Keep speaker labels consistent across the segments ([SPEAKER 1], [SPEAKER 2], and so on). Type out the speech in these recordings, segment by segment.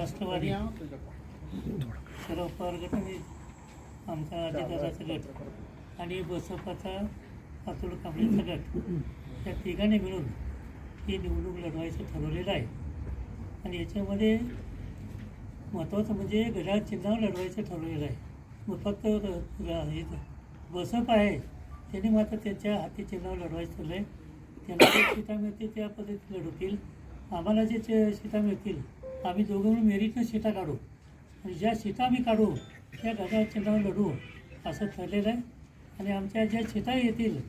[SPEAKER 1] राष्ट्रवादी सर्व पवार गट आमचा अजितदादाचा गट आणि बसपाचा अतुल कांबळेचा गट या तिघांनी मिळून ही निवडणूक लढवायचं ठरवलेलं आहे. आणि याच्यामध्ये महत्त्वाचं म्हणजे घड्याळ चिन्हावर लढवायचं ठरवलेलं आहे. मग फक्त बसप आहे. त्यांनी मात्र त्यांच्या हाती चिन्हावर लढवायचं ठरलं आहे त्यांना जे सीटा मिळतील त्या पद्धतीत लढवतील. आम्हाला जे सीटा मिळतील आम्ही दोघं मिळून मेरीतनं सीटा काढू. आणि ज्या सीटा आम्ही काढू त्या घड्याळ चिन्हावर लढू असं ठरलेलं आहे. आणि आमच्या ज्या सीटा येतील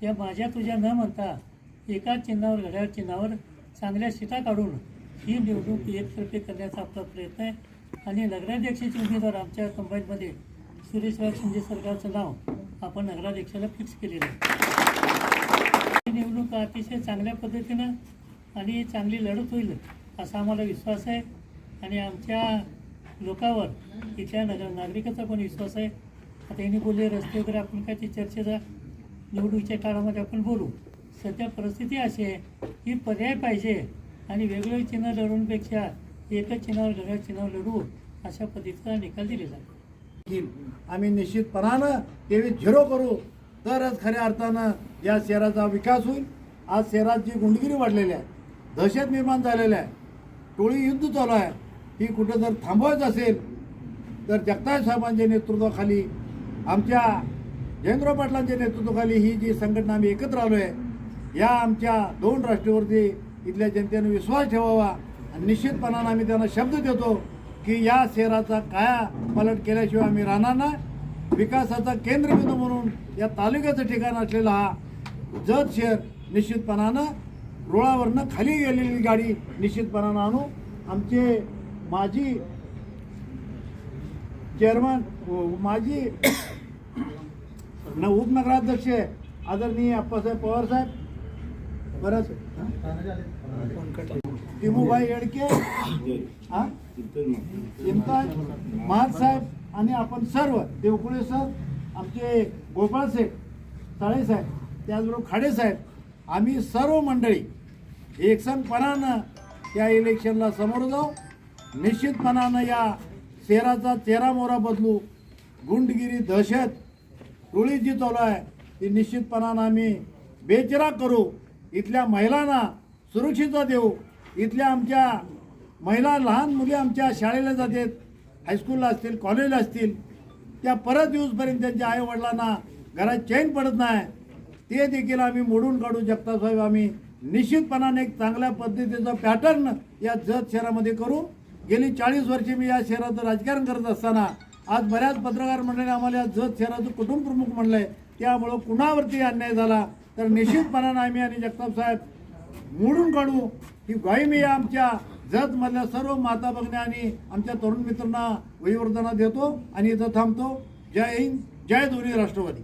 [SPEAKER 1] त्या माझ्या तुझ्या न म्हणता एकाच चिन्हावर घड्याळ चिन्हावर चांगल्या सीटा काढून ही निवडणूक एकतर्फे करण्याचा आपला प्रयत्न आहे. आणि नगराध्यक्षाचे उमेदवार आमच्या कंबाईनमध्ये सुरेशराव शिंदे सरकारचं नाव आपण नगराध्यक्षाला फिक्स केलेलं आहे. ही निवडणूक अतिशय चांगल्या पद्धतीनं आणि चांगली लढत होईल. असा आम्हाला विश्वास आहे. आणि आमच्या लोकावर इथल्या नगर नागरिकाचा पण विश्वास आहे. आता यांनी बोलले रस्ते वगैरे आपण काय ते चर्चेचा निवडणुकीच्या काळामध्ये आपण बोलू. सध्या परिस्थिती अशी आहे की पर्याय पाहिजे आणि वेगवेगळे चिन्ह लढवण्यापेक्षा एकच चिन्हावर घड्या चिन्हावर लढवू अशा पद्धतीचा निकाल दिलेला आहे
[SPEAKER 2] आम्ही निश्चितपणानं तेवीस झिरो करू. तरच खऱ्या अर्थानं या शहराचा विकास होईल. आज शहरात जी गुंडगिरी वाढलेली आहे दहशत निर्माण झालेल्या आहे. टोळी युद्ध चालू आहे. ही कुठं जर थांबवायचं असेल तर जगताय साहेबांच्या नेतृत्वाखाली आमच्या जयेंद्र पाटलांच्या नेतृत्वाखाली ही जी संघटना आम्ही एकत्र आलो आहे या आमच्या दोन राष्ट्रीयवरती इथल्या जनतेने विश्वास ठेवावा आणि निश्चितपणानं आम्ही त्यांना शब्द देतो की या शहराचा काया पलट केल्याशिवाय आम्ही राहणार नाही. विकासाचा केंद्रबिंदू म्हणून या तालुक्याचं ठिकाण असलेला हा जत शहर निश्चितपणानं रुळावरनं खाली गेलेली गाडी निश्चितपणानं आणू आमचे माजी चेअरमन माजी न उपनगराध्यक्ष आदरणीय अप्पासाहेब पवार साहेब परत टिमूभाई येडके हा? चिंताज महाज साहेब आणि आपण सर्व देवकुळे सर आमचे गोपाळ साहेब साळेसाहेब त्याचबरोबर खाडे साहेब आम्ही सर्व मंडळी एकसंगपणानं या इलेक्शनला समोर जाऊ. निश्चितपणानं या चेहराचा चेहरा मोहरा बदलू. गुंडगिरी दहशत टोळी जी चालू आहे ती निश्चितपणानं आम्ही बेचरा करू. इथल्या महिलांना सुरक्षितता देऊ. इथल्या आमच्या महिला लहान मुली आमच्या शाळेला जातात हायस्कूलला असतील कॉलेजला असतील. त्या परत येऊसपर्यंत त्यांच्या आईवडिलांना घरात चैन पडत नाही. ते देखील आम्ही मोडून काढू. जगतासाहेब आम्ही निश्चितपणाने एक चांगल्या पद्धतीचा पॅटर्न या जत शहरामध्ये करू. गेली चाळीस वर्षे मी या शहराचं राजकारण करत असताना आज बऱ्याच पत्रकार मंडळी आम्हाला या जत शहराचं कुटुंब प्रमुख म्हणलंय. त्यामुळं कुणावरती अन्याय झाला? तर निश्चितपणानं आम्ही आणि जगताप साहेब मोडून काढू. ही ग्वाही मी आमच्या जतमधल्या सर्व माता भगिनी आणि आमच्या तरुण मित्रांना वहीवर्धना देतो आणि इथं थांबतो. जय हिंद जय दोन्ही राष्ट्रवादी.